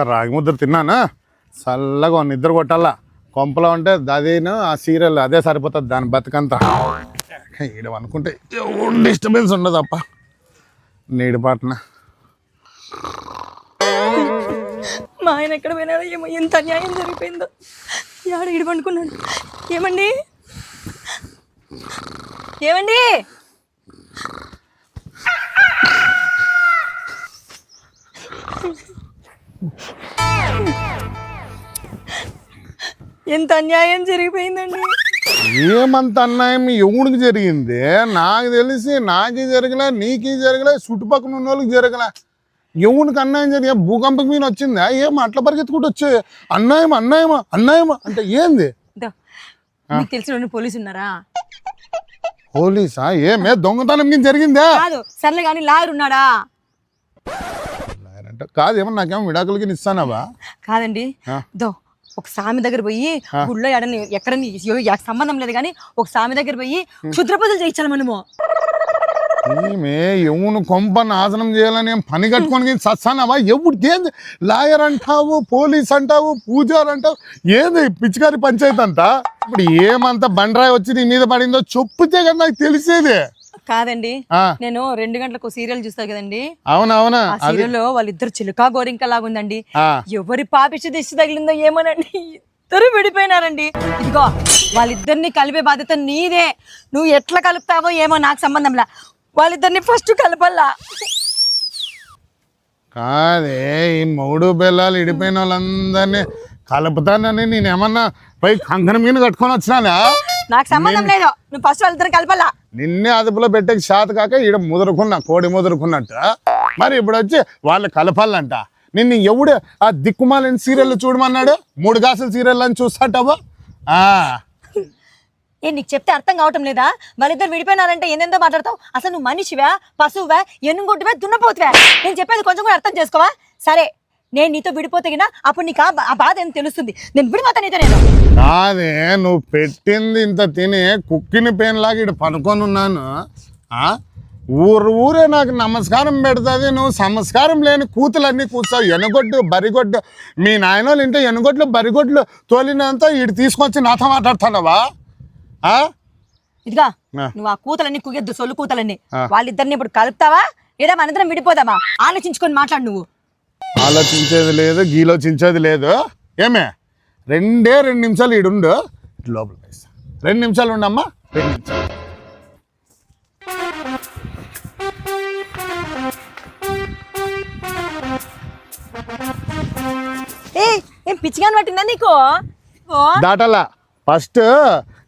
ఒక్క రాగి ముద్ర తిన్నానా? చల్లగా నిద్ర కొట్టాలా? కొంపలో ఉంటే అదేను ఆ సీరియల్ అదే సరిపోతుంది దాని బతుకంతా. ఈడ అనుకుంటే డిస్టర్బెన్స్ ఉండదు అప్ప నీడి పాటన? మా ఆయన ఎక్కడ పోయినాడో ఏమో ఎంత అన్యాయం జరిగిపోయిందో. యాడ ఈడు పండుకున్నాడు. ఏమండి? ఏమండి? ఎంత అన్యాయం జరిగిపోయిందండి? ఏమంత అన్యాయం? ఎవడికి జరిగింది? నాకు తెలిసి నాకే జరగలే నీకే జరగలే చుట్టుపక్కల ఉన్న వాళ్ళకి జరగలే. ఎవరికి అన్యాయం జరిగే భూకంపం మీద వచ్చిందా? ఏం అట్లా పరిగెత్తుకుంటూ వచ్చే? అన్యాయం అన్యాయమా అన్యాయమా? అంటే ఏంది? తెలిసిన పోలీసు ఉన్నారా? పోలీసా? ఏమే? దొంగతనం మీద జరిగిందా? కాదు సర్లే కానీ లాయర్ ఉన్నాడా? అంటే కాదు ఏమన్నా నాకేమో విడాకులకి ఇస్తానావా? కాదండి. దో ఒక సామి దగ్గర పోయి గుళ్ళో ఎడని ఎక్కడని ఎ- ఎ- సంబంధం లేదు కానీ ఒక సామి దగ్గర పోయి క్షుద్ర పూజలు చేయించాలి మనము. ఎవను కొంప నాశనం చేయాలని పని కట్టుకొని సత్సానావా? ఎవరికి ఏంది లాయర్ అంటావు పోలీస్ అంటావు పూజారు అంటావు? ఏంది పిచ్చికారి పంచాయతీ అంతా? ఇప్పుడు ఏమంత బండరాయి వచ్చి నీ మీద పడిందో చెప్పుతే కదా నాకు తెలిసేది. కాదండి. నేను రెండు గంటలకు సీరియల్ చూస్తా కదండి. అవునవునా ఆ సీరియల్లో వాళ్ళిద్దరు చిలుకా గోరింక లాగుందండి ఎవరి పాపిచ్చి దిష్టి తగిలిందో ఏమోనండి. ఇద్దరు విడిపోయినారండి. ఇదిగో వాళ్ళిద్దరిని కలిపే బాధ్యత నీదే. నువ్వు ఎట్లా కలుపుతావో ఏమో నాకు సంబంధంలా వాళ్ళిద్దరిని ఫస్ట్ కలపల్లా. కాదే ఈ మూడు బెల్లాలు ఇడిపోయిన వాళ్ళందరినీ కలుపుతానని నేనేమన్నా పై కంకణం మీద కట్టుకొని వచ్చినానా? నాకు సంబంధం లేదు. నువ్వు ఫస్ట్ వాళ్ళిద్దరిని కలపల్లా. నిన్నే అదుపులో పెట్టే శాత కాక ఈడ ముదురుకున్నా కోడి ముదురుకున్నట్ట. మరి ఇప్పుడు వచ్చి వాళ్ళు కలపాలంట. నిన్ను ఎవడు ఆ దిక్కుమాలని సీరియల్ చూడమన్నాడు? మూడు గాసుల సీరియల్ అని చూస్తాటావా? ఆ, ఏ నీకు చెప్తే అర్థం కావటం లేదా? వాళ్ళిద్దరు విడిపోయినారంటే ఏందేందో మాట్లాడతావు? అసలు నువ్వు మనిషివా పశువువా ఎన్నుగొట్టువా దున్నపోతువా? నేను చెప్పేది కొంచెం కూడా అర్థం చేసుకోవా? సరే నేను నీతో విడిపోతే గినా అప్పుడు నీకు ఆ బాధ ఏం తెలుస్తుంది? నేను విడిపోతా నీతో నేను. కాదే నువ్వు పెట్టింది ఇంత తిని కుక్కిన పేనులాగా ఇటు పనుకొని ఉన్నాను. ఆ? ఊరు ఊరే నాకు నమస్కారం పెడుతుంది నువ్వు సంస్కారం లేని కూతులన్నీ కూర్చోవు ఎనగొడ్డు బరిగొడ్డు. మీ నాయనోళ్ళు ఇంటే ఎనగొడ్లు బరిగొడ్లు తోలినంత ఇటు తీసుకొచ్చి నాతో మాట్లాడుతున్నావా? ఆ? ఇదిగా. నువ్వు ఆ కూతలన్నీ కుగెద్దు సొల్లు కూతలన్నీ. వాళ్ళిద్దరిని ఇప్పుడు కలుపుతావా? లేదా మనందరం విడిపోదామా? ఆలోచించుకొని మాట్లాడు నువ్వు. ఆలోచించేది లేదు గీలోచించేది లేదు. ఏమే? రెండే రెండు నిమిషాలు ఈడుండు. ఇటు లోపల వేస్తా రెండు నిమిషాలు ఉండమ్మా. రెండు నిమిషాలు. ఏ పిచ్చిగాని పట్టిందా నీకు? దాటాలా. ఫస్ట్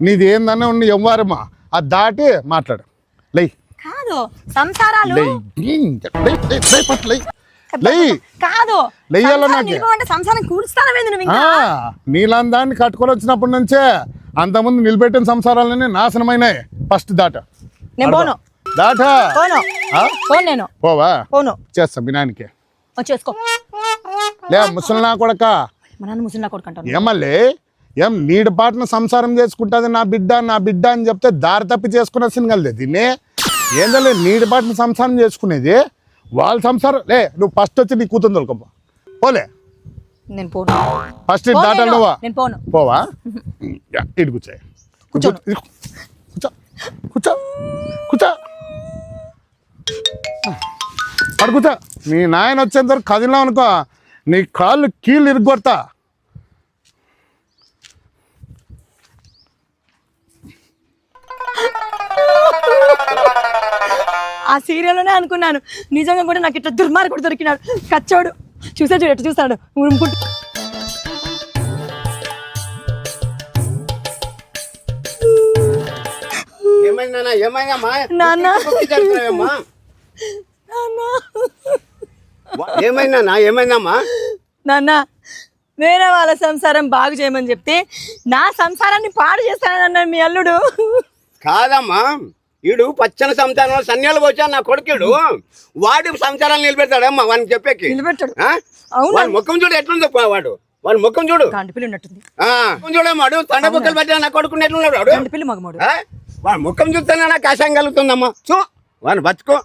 నీది ఏందన్నా ఉండి ఎవ్వారమ్మా అది దాటి మాట్లాడు. లై కాదు సంసారాలు. లై లై, లై, లై, ఫస్ట్ లై లై కాదు సంసారం నువ్వు ఇంకా? నీలందాన్ని కట్టుకొని వచ్చినప్పటి నుంచే అంతకుముందు నిలబెట్టిన సంసారాలన్నీ నాశనమైనాయి. ఫస్ట్ దాట. నేను పోను. దాట. పోను. ఆ? పోను నేను. పోవా? పోను. చేస్తా ఓ చేసుకో. లే ముసలినా కొడక. మా నాన్న ముసలినా కొడుకు అంటాను ఏమల్లే ఏం నీడి పాటను సంసారం చేసుకుంటుంది నా బిడ్డ నా బిడ్డ అని చెప్తే దారి తప్పి చేసుకున్న సినిగలదే దీన్ని ఏందలే నీడి పాటను సంసారం చేసుకునేది? వాళ్ళ సంసారం లే నువ్వు ఫస్ట్ వచ్చి నీ కూతురు తొలకమ్మా పోలే. నేను పోను. ఫస్ట్ పోను దాటాలి నేను. పోను. పోవా? ఇటు. కూర్చో కూర్చో కూర్చో. కూర్చో. నీ నాయన వచ్చేంత వరకు కదిలా అనుకో నీ కాళ్ళు కీళ్ళు ఇరుగొడతా ఆ సీరియల్లోనే అనుకున్నాను. నిజంగా కూడా నాకు ఇట్లా దుర్మార్గుడు దొరికినాడు. కచ్చోడు. చూసా చూడు ఎట్లా చూస్తాడు? ఏమైందన్నా ఏమైందమ్మా నాన్న వేరే వాళ్ళ సంసారం బాగు చేయమని చెప్తే నా సంసారాన్ని పాడు చేస్తానన్నాడు మీ అల్లుడు. కాదమ్మా. ఈడు పచ్చని సంసారం సన్యాలు వచ్చా నా కొడుకుడు వాడి సంసారాలు నిలబెడతాడమ్మా వాడిని చెప్పేకి. నిలబెట్టాడు ఆ? అవునా? వాడి ముఖం చూడు ఎట్లుంది వాడు. వాడి ముఖం చూడు. గంట పిల్లి ఉన్నట్టుంది. ఆ, ముఖం చూడమ్మా వాడు. తండ బుక్కలు పెట్టిన నా కొడుకుని ఎట్లున్నాడు వాడు? వాడి ముఖం చూస్తేనే నాకు ఆశయం కలుగుతుందమ్మా. చూ. వాడిని బతుకో.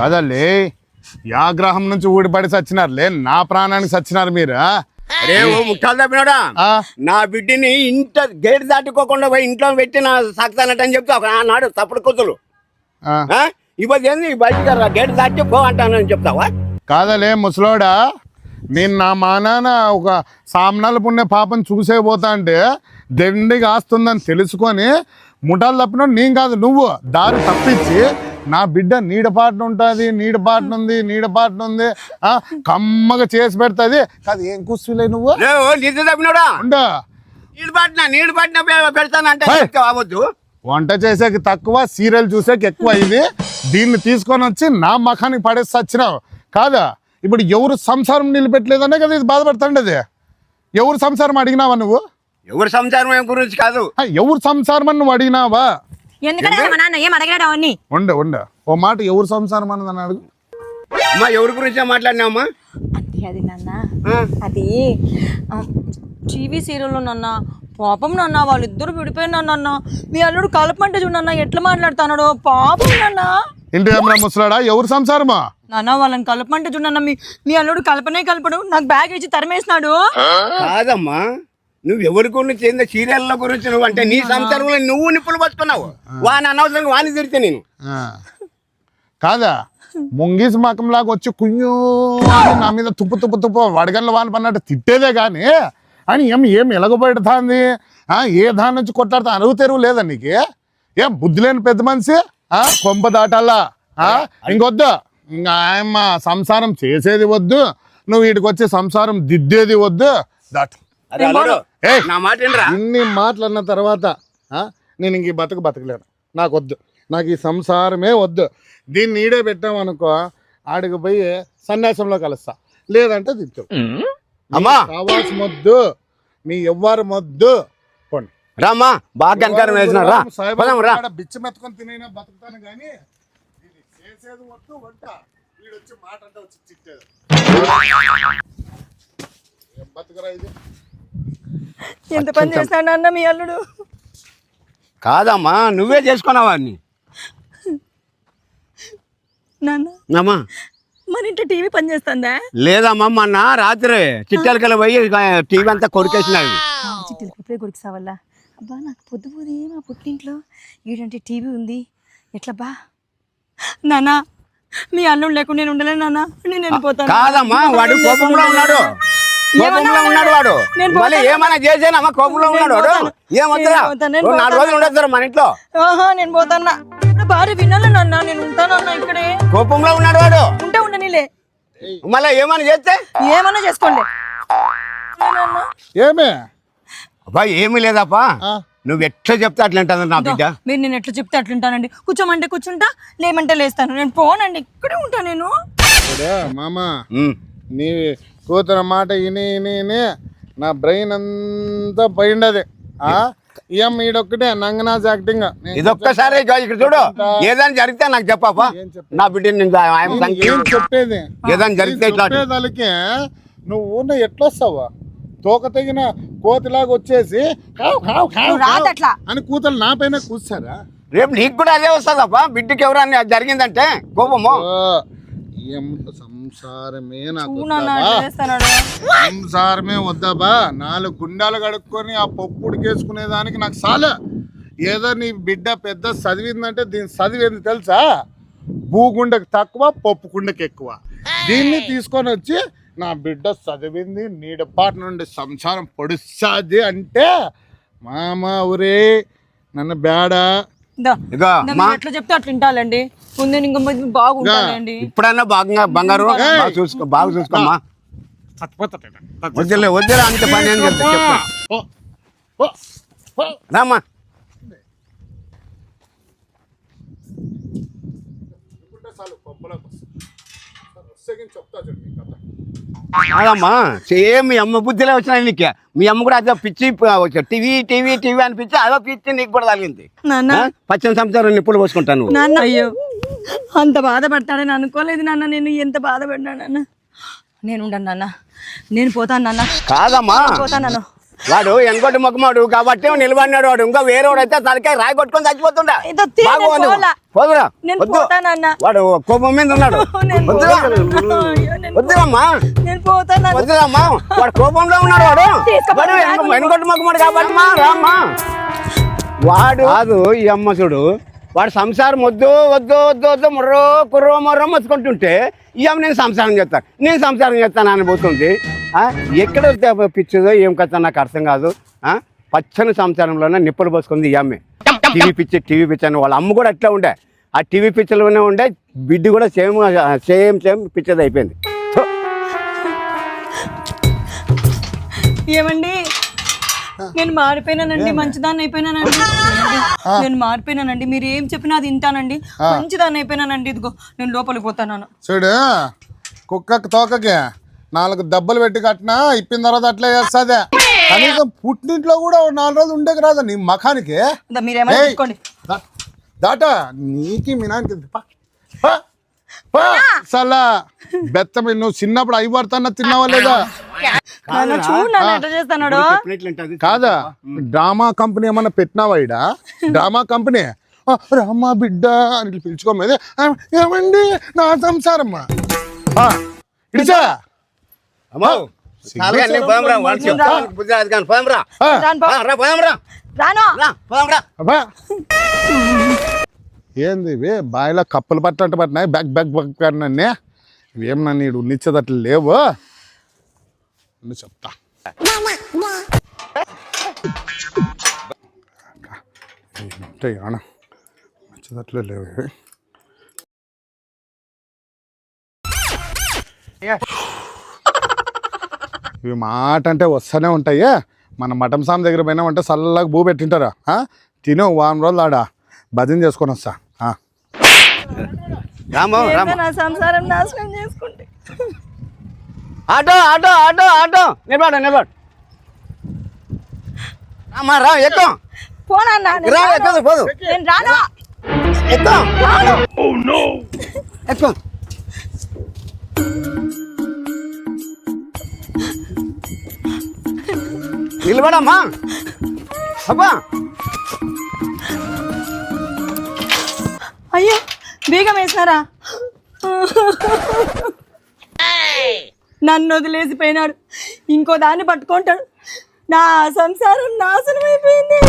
కదలే యా గ్రహం నుంచి ఊడిపడి సచ్చినారులే నా ప్రాణానికి సచ్చినారు మీరు ముట్టాలు తప్పినాడా? నా బిడ్డని ఇంట గేట్ దాటుకోకుండా పోయి ఇంట్లో పెట్టి నా సాగుతానటని చెప్తా నాడు తప్పుడు కూతురు. ఆ? ఇప్పుడు ఏంది బయటకు రా గేట్ దాటి పో అంటానని చెప్తావా కాదలే ముసలోడా నేను నా మా నాన్న ఒక సామ్నాలు పుణ్య పాపం చూసే పోతా అంటే దండిగా ఆస్తుందని తెలుసుకొని ముఠాలు తప్పిన నేను కాదు నువ్వు దారి తప్పించి నా బిడ్డ నీడపాటున ఉంటుంది నీడపాటున ఉంది నీడపాటున ఉంది ఆ, కమ్మగా చేసి పెడుతుంది. కాదు ఏం కూర్చులే నువ్వు? పెడతానంటే వంట చేసేకి తక్కువ సీరియల్ చూసేకి ఎక్కువ ఇది దీన్ని తీసుకొని వచ్చి నా మఖానికి పడేసి వచ్చినావు కాదా? ఇప్పుడు ఎవరు సంసారం నిలబెట్టలేదనే కదా ఇది బాధపడుతుండేది. ఎవరు సంసారం అడిగినావా నువ్వు? ఎవరి సంసారం గురించి కాదు. ఎవరు సంసారం అని నువ్వు అడిగినావా? ఎందుకంటే మా నాన్న ఏం అడగడాడు అవన్నీ. ఉండ ఉండ. ఓ మాట ఎవరు సంసారం అడుగు. అమ్మా ఎవరి గురించే మాట్లాడినావమ్మా అంటే అది నాన్న? అది టీవీ సీరియల్లో నాన్న పాపం నాన్న వాళ్ళిద్దరు విడిపోయినా నాన్న. మీ అల్లుడు కలపంటే చూడన్న ఎట్లా మాట్లాడుతున్నాడో. పాపం నాన్న. ఇంటి ఏమన్నా ముసలాడా? ఎవరు సంసారమా? నాన్న వాళ్ళని కలపంటే చూడన్న మీ మీ అల్లుడు కలపనే కలపడు. నాకు బ్యాగ్ ఇచ్చి తరిమేసినాడు. కాదమ్మా. నువ్వు ఎవరి గురించి ఏందో? సీరియల్ల గురించి నువ్వు అంటే నీ సంసారంలో నువ్వు నిప్పులు పట్టుకున్నావు. వాని అనవసరంగా వాని తిడితే నేను. ఆ. కాదా? ముంగీస్ మకంలాగా వచ్చి కుయ్యూ నా మీద తుప్పు తుప్పు తుప్పు వడగండ్ల వాన పన్నట్టు తిట్టేదే కానీ అని ఏం ఏం ఎలగబెడుతుంది ఆ, ఏ దాని నుంచి కొట్టాడుతా అరుగు తెరువు లేదా నీకు? ఏం బుద్ధి లేని పెద్ద మనిషి? ఆ, కొంప దాటాలా? ఆ, ఇంకొద్దు. ఇంకా ఆయమ్మ సంసారం చేసేది వద్దు. నువ్వు వీటికి వచ్చి సంసారం దిద్దేది వద్దు. దాట్. నా మాట ఇన్ని మాటలు అన్న తర్వాత ఆ, నేను ఇంక బతుకు బతకలేను. నాకు వద్దు నాకు ఈ సంసారమే వద్దు. దీన్ని ఈడే పెట్టామనుకో ఆడికి పోయి సన్యాసంలో కలుస్తా. లేదంటే తిట్టు. అమ్మా! కావాల్సిన వద్దు మీ ఎవ్వరు మొద్దు. పోండి. రామ్మా బాగా కనకారం వేసిన రా. బిచ్చ మెత్తుకొని తినైనా బతుకుతాను కానీ చేసేది వద్దు వంట. వీడు వచ్చి మాట అంటే వచ్చి చిట్టేది బతుకురా ఇది? ఎంత పని చేస్తాడు నాన్న మీ అల్లుడు? కాదమ్మా నువ్వే చేసుకున్నావా అన్ని? నాన్న మన ఇంట్లో టీవీ పని చేస్తుందా? లేదమ్మా మొన్న రాత్రి చిట్టాలకెళ్ళి పోయి టీవీ అంతా కొరికేసినాడు చిట్టీలు కుప్పే కొరికి సావల్లా అబ్బా నాకు పొద్దు పోదు మా పుట్టింట్లో. ఈడంటే టీవీ ఉంది. ఎట్లా బా? నాన్న మీ అల్లుడు లేకుండా నేను ఉండలేను నాన్న. నేను వెళ్ళిపోతాను. కాదమ్మా వాడు కోపంలో ఉన్నాడు. కోపంలో ఉన్నాడు వాడు. నేను మళ్ళీ. ఏమైనా చేసానమ్మా కోపంలో ఉన్నాడు వాడు. నాలుగు రోజులు మన ఇంట్లో. ఆహా నేను పోతాన్నా భార్య నేను ఉంటానన్నా ఇక్కడే? కోపంలో ఉన్నాడు వాడు. ఉంటే ఉండనిలే. మళ్ళీ ఏమైనా చేస్తే? ఏమన్నా చేసుకోండి. ఏమే? అబ్బా ఏమీ లేదప్పా? నువ్వు ఎట్లా చెప్తే అట్లా అంటుంది నా బిడ్డ? మీరు నేను ఎట్లా చెప్తే అట్లుంటానండి కూర్చోమంటే కూర్చుంటా లేమంటే లేస్తాను. నేను పోనండి ఇక్కడే ఉంటా నేను. మామ. నీ కూతురు మాట ఇని ఇని ఇని నా బ్రెయిన్ అంతా పోయిండది. ఆ? ఏం ఈడొక్కటే నంగనాజ్ యాక్టింగ్ ఇదొక్కసారి ఇక ఇక్కడ చూడు. ఏదైనా జరిగితే నాకు చెప్పాపా? నా బిడ్డ నేను ఆయన సంఖ్య ఏం చెప్పేది? ఏదైనా జరిగితే చెప్పేదానికి నువ్వు ఊరిని ఎట్లొస్తావా? తోక తెగిన కోతిలాగా వచ్చేసి. అని కూతురు నా పైన కూర్చారా రేపు నీకు కూడా అదే వస్తుందప్పా బిడ్డకి ఎవరన్నా జరిగిందంటే? కోపము? ఏం సంసారమే నాకు సంసారమే వద్దాబా నాలుగు గుండాలు కడుక్కొని ఆ పప్పు ఉడికేసుకునే దానికి నాకు చాలు ఏదో నీ బిడ్డ పెద్ద చదివిందంటే దీని చదివింది తెలుసా? భూగుండకు తక్కువ పప్పు కుండకి ఎక్కువ. దీన్ని తీసుకొని వచ్చి నా బిడ్డ చదివింది నీడపాటి నుండి సంసారం పొడిచాది అంటే మామ ఊరే నన్ను బేడా ఇగో ఎట్లా చెప్తే అట్లా వింటాలండి. ముందు ఇంకో బాగుంటానండి ఇప్పుడన్నా బాగా బంగారు బాగా చూసుకో బాగా చూసుకోమ్మా వద్దులే వద్దులే అంత పని అని చెప్తా చెప్పు. ఓ, ఓ, ఓ. రామ్మా చెప్తా. కాదమ్మా సేమ్ మీ అమ్మ బుద్ధిలో వచ్చిన నీకు. మీ అమ్మ కూడా అదే పిచ్చి టీవీ టీవీ టీవీ అనిపించి అదో పిచ్చి నీకు కూడా తగిలింది? పచ్చని సంసారం నిప్పులు పోసుకుంటాను అయ్యో. అంత బాధపడతాడని అనుకోలేదు నాన్న నేను ఎంత బాధపడినా నాన్న. నేను ఉండను నాన్న. నేను పోతాను నాన్న. కాదమ్మా. పోతాను నాన్న. వాడు ఎనకొట్టి మొక్కమాడు కాబట్టి నిలబడినాడు వాడు. ఇంకా వేరే వాడు అయితే తలకాయ రాయి కొట్టుకొని చచ్చిపోతుండా. వాడు. పోదురా. కోపం మీద ఉన్నాడు. వద్దురమ్మా. వాడు కోపంలో ఉన్నాడు వాడు. వెనుకొట్టు మొక్కమాడు కాబట్టి మా రామ్మా వాడు కాదు ఈ అమ్మ చూడు. వాడు సంసారం వద్దు వద్దు వద్దు వద్దు మొర్రో కుర్రో మొర్రో ఈ అమ్మ నేను సంసారం చేస్తాను నేను సంసారం చేస్తాను అని పోతుంది. ఎక్కడ పిచ్చిదో ఏం కథ నాకు అర్థం కాదు. ఆ, పచ్చని సంసారంలోనే నిప్పులు పోసుకుంది ఈ అమ్మే. టీవీ పిచ్చి టీవీ పిచ్చి అని వాళ్ళ అమ్మ కూడా అట్లా ఉండే. ఆ టీవీ పిచ్చలోనే ఉండే బిడ్డ కూడా సేమ్ సేమ్ సేమ్ పిచ్చది అయిపోయింది. ఏమండి? నేను మారిపోయినానండి మంచిదాన్ని అయిపోయినానండి. నేను మారిపోయినానండి మీరు ఏం చెప్పినా అది వింటానండి మంచిదాన్ని అయిపోయినానండి ఇదిగో నేను లోపలికి పోతాను చూడు కుక్కకి తోకకి నాలుగు దెబ్బలు పెట్టి కట్టినా ఇప్పిన తర్వాత అట్లే చేస్తాదే. కనీసం పుట్టింట్లో కూడా నాలుగు రోజులు ఉండేకి రాదా నీ మఖానికి. దాటా నీకి మీ నాన్నకి. సలా. బెత్తమి నువ్వు చిన్నప్పుడు అవి పడతానా తిన్నావా లేదా. కాదా? డ్రామా కంపెనీ ఏమన్నా పెట్టినావా ఇడ డ్రామా కంపెనీ? రామా బిడ్డ అని పిలుచుకోమేది. ఆ, ఏమండి? నా సంసారమ్మా. ఆ, ఇడిచా? అమ్మో. ఏంది ఇవి? బాయిలో కప్పలు పట్టినట్టు పట్టినాయి. బ్యాక్ బ్యాక్ బ్యాక్ అన్నీ ఇవేం నన్ను నీడు నిచ్చేదట్లు లేవు. చెప్తా. ఉంటాయి నిచ్చేదట్లు లేవు. ఇవి ఇవి మాట అంటే వస్తూనే ఉంటాయి. మన మటన్ సామ్ దగ్గర పోయినామంటే చల్లగా భూ పెట్టింటారా? ఆ? తిను వారం రోజులు ఆడ. భజన చేసుకొని వస్తా. ఆ. రామో, రామో. ఏందో నా సంసారం నాశనం చేసుకుంటే. Auto auto auto auto. నిలబడు నిలబడు. అమ్మా రా ఎక్కువ. పోనన్నా నేను రా. ఎక్కువ పోదు. నేను రాను. ఎక్కువ. ఎక్కువ. నిలబడమ్మా. అబ్బా. అయ్యో బీగం వేసినారా? నన్ను వదిలేసిపోయినాడు. ఇంకో దాన్ని పట్టుకుంటాడు. నా సంసారం నాశనం అయిపోయింది.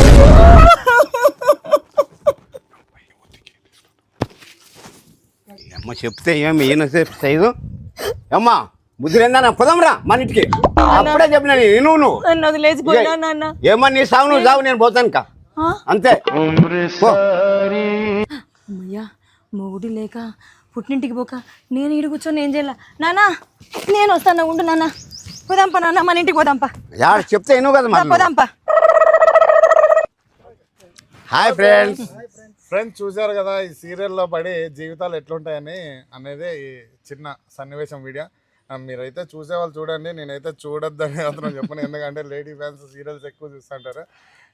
అమ్మ చెప్తే ఏమి ఈయన సైజు అమ్మా. ముద్రేందా పొదం రా మన ఇంటికి. అప్పుడే చెప్పిన నేను నువ్వు. నన్ను వదిలేసిపోయినా నాన్న? ఏమన్నా నీ సాగు నువ్వు సాగు నేను పోతాను కా ఆ? అంతే. పో. అమ్మయ్యా మొగుడు లేక పుట్టింటికి పోక నేను ఈడు కూర్చొని ఏం చేయాల? నానా నేను వస్తాను ఉండు నాన్న. పోదాంపా నాన్న మన ఇంటికి పోదాంపా. యాడ చెప్తే విను కదా మరి పోదాంపా. హాయ్ ఫ్రెండ్స్ ఫ్రెండ్స్ చూశారు కదా ఈ సీరియల్లో పడి జీవితాలు ఎట్లుంటాయని అనేది ఈ చిన్న సన్నివేశం వీడియో. మీరైతే చూసేవాళ్ళు చూడండి నేనైతే చూడొద్దని మాత్రం చెప్పను. ఎందుకంటే లేడీ ఫ్యాన్స్ సీరియల్స్ ఎక్కువ చూస్తుంటారు.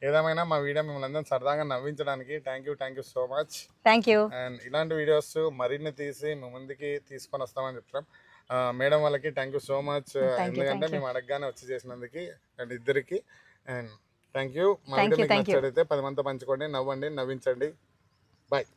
ఏదేమైనా మా వీడియో మిమ్మల్ని అందరం సరదాగా నవ్వించడానికి thank you thank you so much thank you and ఇలాంటి వీడియోస్ మరిన్ని తీసి మీ ముందుకి తీసుకొని వస్తామని చెప్తాం. మేడం వాళ్ళకి థ్యాంక్ యూ సో మచ్ ఎందుకంటే మేము అడగగానే వచ్చి చేసినందుకు అండ్ ఇద్దరికి. అండ్ థ్యాంక్ యూ మా వీడియో. నచ్చడైతే పది మంది పంచుకోండి నవ్వండి నవ్వించండి. బాయ్